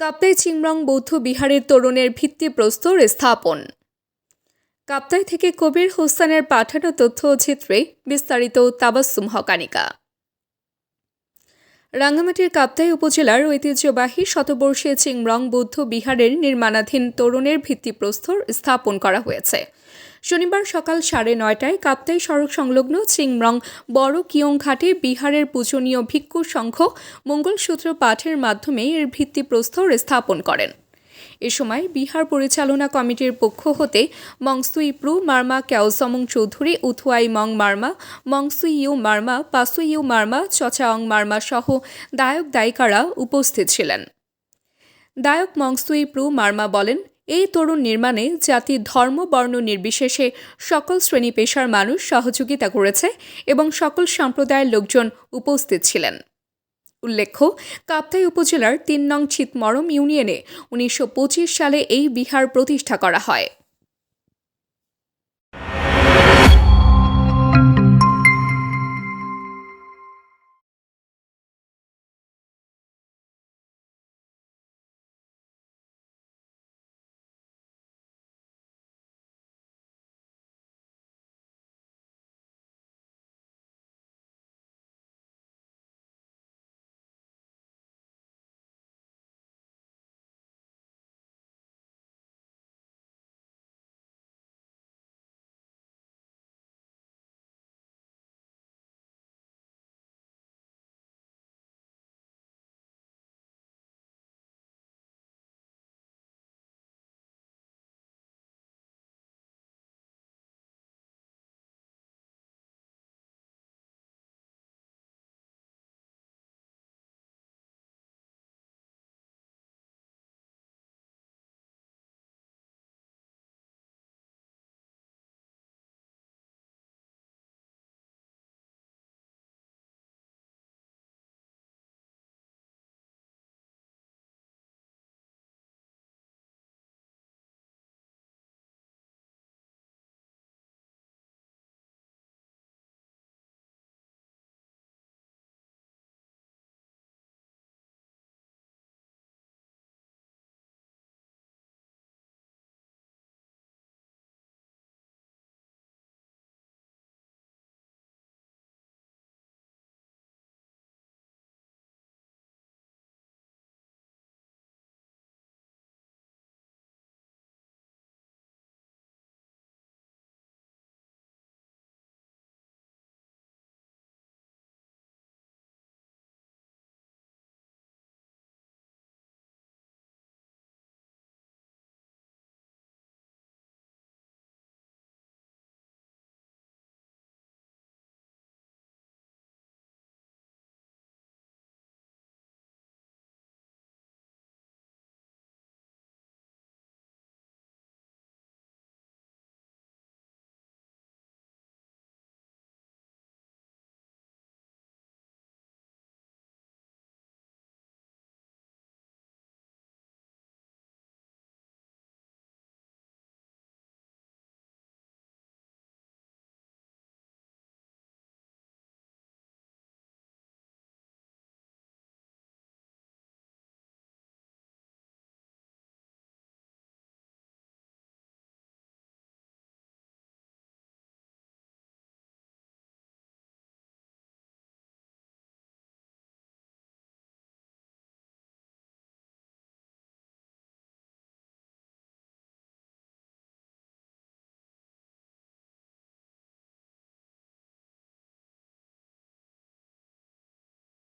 কাপ্তাই চিংরং বৌদ্ধ বিহারের তরুণের ভিত্তিপ্রস্তর স্থাপন। কাপ্তাই থেকে কবির হোসানের পাঠানো তথ্য চিত্রে বিস্তারিত তাবাসুম হকানিকা। রাঙ্গামাটির কাপ্তাই উপজেলার ঐতিহ্যবাহী শতবর্ষীয় চিংরং বৌদ্ধ বিহারের নির্মাণাধীন তরুণের ভিত্তিপ্রস্তর স্থাপন করা হয়েছে। শনিবার সকাল সাড়ে নয়টায় কাপ্তাই সড়ক সংলগ্ন চিংরং বড় কিয়ং ঘাটে বিহারের পূজনীয় ভিক্ষু সংঘ মঙ্গলসূত্র পাঠের মাধ্যমে এর ভিত্তিপ্রস্তর স্থাপন করেন। এ সময় বিহার পরিচালনা কমিটির পক্ষ হতে মংসুই প্রু মার্মা ক্যাওসমং চৌধুরী, উথুয়াই মং মার্মা, মংসুই ইউ মার্মা, পাসুই ইউ মার্মা চচাং মার্মা সহ দায়ক দায়িকারা উপস্থিত ছিলেন। দায়ক মংসুই প্রু মার্মা বলেন, এই তরুণ নির্মাণে জাতি ধর্ম, বর্ণ নির্বিশেষে সকল শ্রেণি পেশার মানুষ সহযোগিতা করেছে এবং সকল সম্প্রদায়ের লোকজন উপস্থিত ছিলেন। উল্লেখ্য, কাপ্তাই উপজেলার তিন নং ছিতমরম ইউনিয়নে উনিশশো পঁচিশ সালে এই বিহার প্রতিষ্ঠা করা হয়।